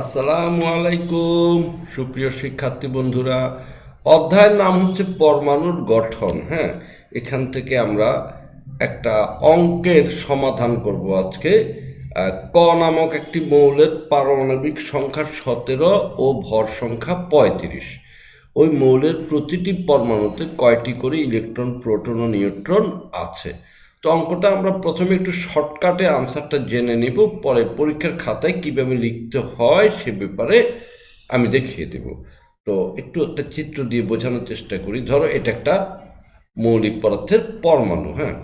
আসসালামু আলাইকুম। সুপ্রিয় শিক্ষার্থী বন্ধুরা, অধ্যায়ের নাম হচ্ছে পরমাণুর গঠন হ্যাঁ? এখান থেকে আমরা একটা অঙ্কের সমাধান করব আজকে। ক নামক একটি মৌলের পারমাণবিক সংখ্যা সতেরো ও ভর সংখ্যা পঁয়ত্রিশ। ওই মৌলের প্রতিটি পরমাণুতে কয়টি করে ইলেকট্রন, প্রোটন ও নিউট্রন আছে? তো অঙ্কটা আমরা প্রথমে একটু শর্টকাটে আনসারটা জেনে নিব, পরে পরীক্ষার খাতায় কীভাবে লিখতে হয় সে ব্যাপারে আমি দেখিয়ে দেব। তো একটু একটা চিত্র দিয়ে বোঝানোর চেষ্টা করি। ধরো এটা একটা মৌলিক পদার্থের পরমাণু হ্যাঁ?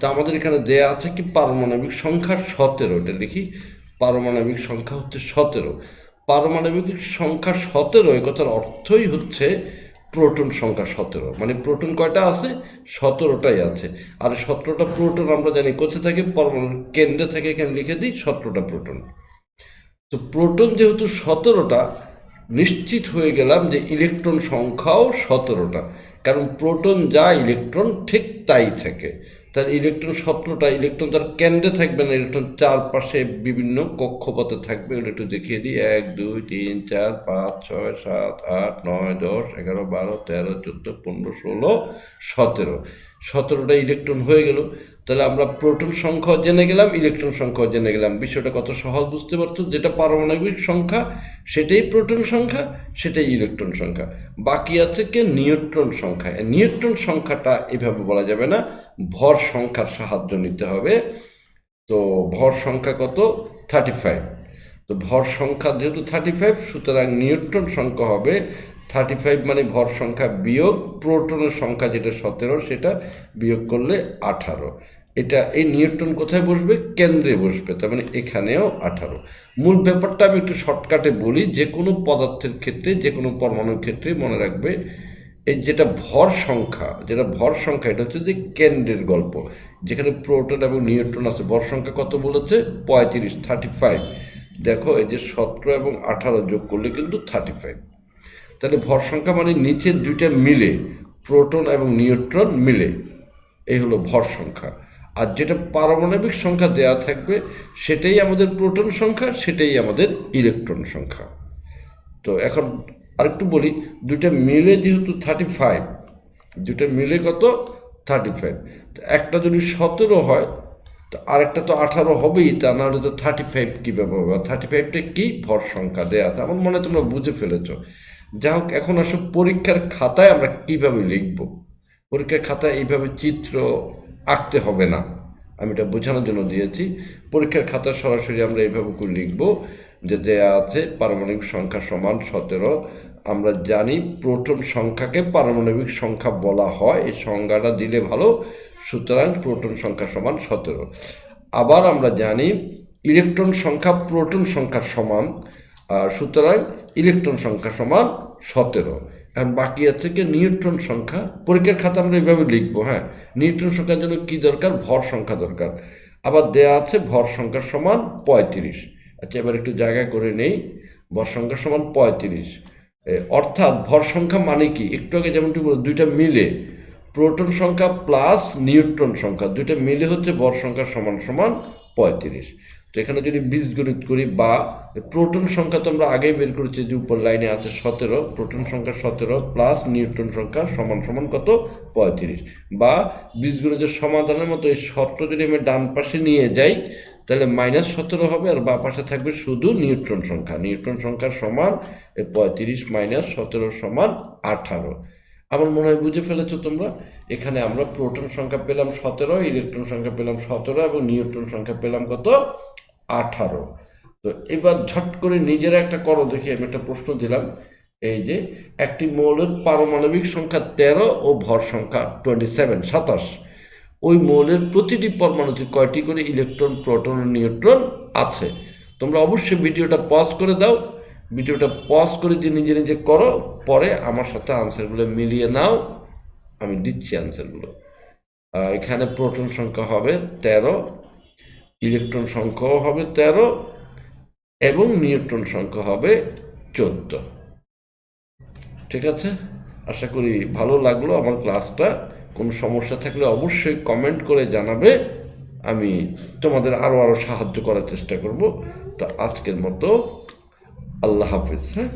তো আমাদের এখানে দেয়া আছে কি পারমাণবিক সংখ্যা সতেরো, এটা লিখি। পারমাণবিক সংখ্যা হচ্ছে সতেরো। পারমাণবিক সংখ্যা সতেরো এ কথার অর্থই হচ্ছে প্রোটন সংখ্যা সতেরো। মানে প্রোটন কয়টা আছে? সতেরোটাই আছে। আর সতেরোটা প্রোটন আমরা জানি কোথায় থাকে? পরমাণুর কেন্দ্রে থেকে, এখানে লিখে দিই সতেরোটা প্রোটন তো প্রোটন যেহেতু সতেরোটা, নিশ্চিত হয়ে গেলাম যে ইলেকট্রন সংখ্যাও সতেরোটা। কারণ প্রোটন যা ইলেকট্রন ঠিক তাই থাকে। তার ইলেকট্রন স্বপ্নটা ইলেকট্রন তার কেন্দ্রে থাকবে না ইলেকট্রন চারপাশে বিভিন্ন কক্ষপথে থাকবে। ওটা একটু দেখিয়ে দিই। এক, দুই, তিন, চার, পাঁচ, ছয়, সাত, আট, নয়, দশ, এগারো, বারো, তেরো, চোদ্দ, পনেরো, ষোলো, সতেরো। সতেরোটা ইলেকট্রন হয়ে গেল। তাহলে আমরা প্রোটন সংখ্যাও জেনে গেলাম ইলেকট্রন সংখ্যাও জেনে গেলাম। বিষয়টা কত সহজ বুঝতে পারছ? যেটা পারমাণবিক সংখ্যা, সেটাই প্রোটন সংখ্যা, সেটাই ইলেকট্রন সংখ্যা। বাকি আছে কে? নিউট্রন সংখ্যা। নিউট্রন সংখ্যাটা এভাবে বলা যাবে না, ভর সংখ্যার সাহায্য নিতে হবে। তো ভর সংখ্যা কত? থার্টি ফাইভ তো ভর সংখ্যা যেহেতু থার্টি ফাইভ সুতরাং নিউট্রন সংখ্যা হবে থার্টি ফাইভ মানে ভর সংখ্যা বিয়োগ প্রোটনের সংখ্যা যেটা সতেরো, সেটা বিয়োগ করলে আঠারো। এটা এই নিউট্রন কোথায় বসবে? কেন্দ্রে বসবে, তার মানে এখানেও আঠারো। মূল ব্যাপারটা আমি একটু শর্টকাটে বলি, যে কোনো পদার্থের ক্ষেত্রে, যে কোনো পরমাণুর ক্ষেত্রে মনে রাখবে, এই যেটা ভর সংখ্যা, যেটা ভর সংখ্যা, এটা হচ্ছে যে কেন্দ্রের গল্প। যেখানে প্রোটন এবং নিউট্রন আছে, ভর সংখ্যা কত বলেছে? পঁয়ত্রিশ থার্টি ফাইভ দেখো, এই যে সতেরো এবং আঠারো যোগ করলে কিন্তু থার্টি ফাইভ তাহলে ভর সংখ্যা মানে নিচের দুইটা মিলে, প্রোটন এবং নিউট্রন মিলে। এই হলো ভর সংখ্যা। আর যেটা পারমাণবিক সংখ্যা দেয়া থাকবে, সেটাই আমাদের প্রোটন সংখ্যা, সেটাই আমাদের ইলেকট্রন সংখ্যা। তো এখন আরেকটু বলি, দুইটা মিলে যেহেতু থার্টি ফাইভ দুটা মিলে কত? থার্টি ফাইভ তো একটা যদি সতেরো হয়, তো আরেকটা তো আঠারো হবেই, তা নাহলে তো থার্টি ফাইভ কী হবে থার্টি ফাইভটা কী ভর সংখ্যা দেয়া? আছে আমার মনে তোমরা বুঝে ফেলেছো। যা হোক, এখন আসলে পরীক্ষার খাতায় আমরা কীভাবে লিখব? পরীক্ষার খাতায় এইভাবে চিত্র আঁকতে হবে না। আমি এটা বোঝানোর জন্য দিয়েছি। পরীক্ষার খাতা সরাসরি আমরা এইভাবে করে লিখব যে দেয়া আছে পারমাণবিক সংখ্যা সমান সতেরো। আমরা জানি প্রোটন সংখ্যাকে পারমাণবিক সংখ্যা বলা হয়। এই সংজ্ঞাটা দিলে ভালো। সুতরাং প্রোটন সংখ্যা সমান সতেরো। আবার আমরা জানি ইলেকট্রন সংখ্যা প্রোটন সংখ্যা সমান। সুতরাং ইলেকট্রন সংখ্যা সমান সতেরো। এখন বাকি আছে কি নিউট্রন সংখ্যা? পরীক্ষার খাতা আমরা এইভাবে লিখব হ্যাঁ? নিউট্রন সংখ্যার জন্য কি দরকার? ভর সংখ্যা দরকার। আবার দেয়া আছে ভর সংখ্যা সমান পঁয়ত্রিশ। আচ্ছা এবার একটু জায়গা করে নেই। ভর সংখ্যা সমান পঁয়ত্রিশ। অর্থাৎ ভর সংখ্যা মানে কি? একটু আগে যেমনটি বললাম, দুইটা মিলে। প্রোটন সংখ্যা প্লাস নিউট্রন সংখ্যা দুইটা মিলে হচ্ছে ভর সংখ্যা সমান সমান পঁয়ত্রিশ। তো এখানে যদি বীজগণিত করি বা প্রোটন সংখ্যা তো আমরা আগেই বের করেছি যে উপর লাইনে আছে সতেরো, প্রোটন সংখ্যা সতেরো প্লাস নিউট্রন সংখ্যা সমান সমান কত? পঁয়ত্রিশ। বা বীজগণিতের সমাধানের মতো এই শর্ত যদি আমি ডান পাশে নিয়ে যাই, তাহলে মাইনাস সতেরো হবে আর বা পাশে থাকবে শুধু নিউট্রন সংখ্যা। নিউট্রন সংখ্যা সমান পঁয়ত্রিশ মাইনাস সতেরো সমান আঠারো। আমার মনে হয় বুঝে ফেলেছো তোমরা? এখানে আমরা প্রোটন সংখ্যা পেলাম সতেরো, ইলেকট্রন সংখ্যা পেলাম সতেরো এবং নিউট্রন সংখ্যা পেলাম কত? আঠারো। তো এবার ঝট করে নিজেরা একটা করো, দেখি আমি একটা প্রশ্ন দিলাম। এই যে, একটি মৌলের পারমাণবিক সংখ্যা তেরো ও ভর সংখ্যা টোয়েন্টি সেভেন সাতাশ। ওই মৌলের প্রতিটি পরমাণুতে কয়টি করে ইলেকট্রন, প্রোটন ও নিউট্রন আছে? তোমরা অবশ্যই ভিডিওটা পজ করে দাও। ভিডিওটা পজ করে দিয়ে নিজে নিজে করো, পরে আমার সাথে আনসারগুলো মিলিয়ে নাও, আমি দিচ্ছি আনসারগুলো এখানে প্রোটন সংখ্যা হবে তেরো ইলেকট্রন সংখ্যাও হবে তেরো, এবং নিউট্রন সংখ্যা হবে চোদ্দ। ঠিক আছে? আশা করি ভালো লাগল আমার ক্লাসটা কোনো সমস্যা থাকলে অবশ্যই কমেন্ট করে জানাবে। আমি তোমাদের আরও আরও সাহায্য করার চেষ্টা করব। তো আজকের মতো আল্লাহ হাফিজ হ্যাঁ?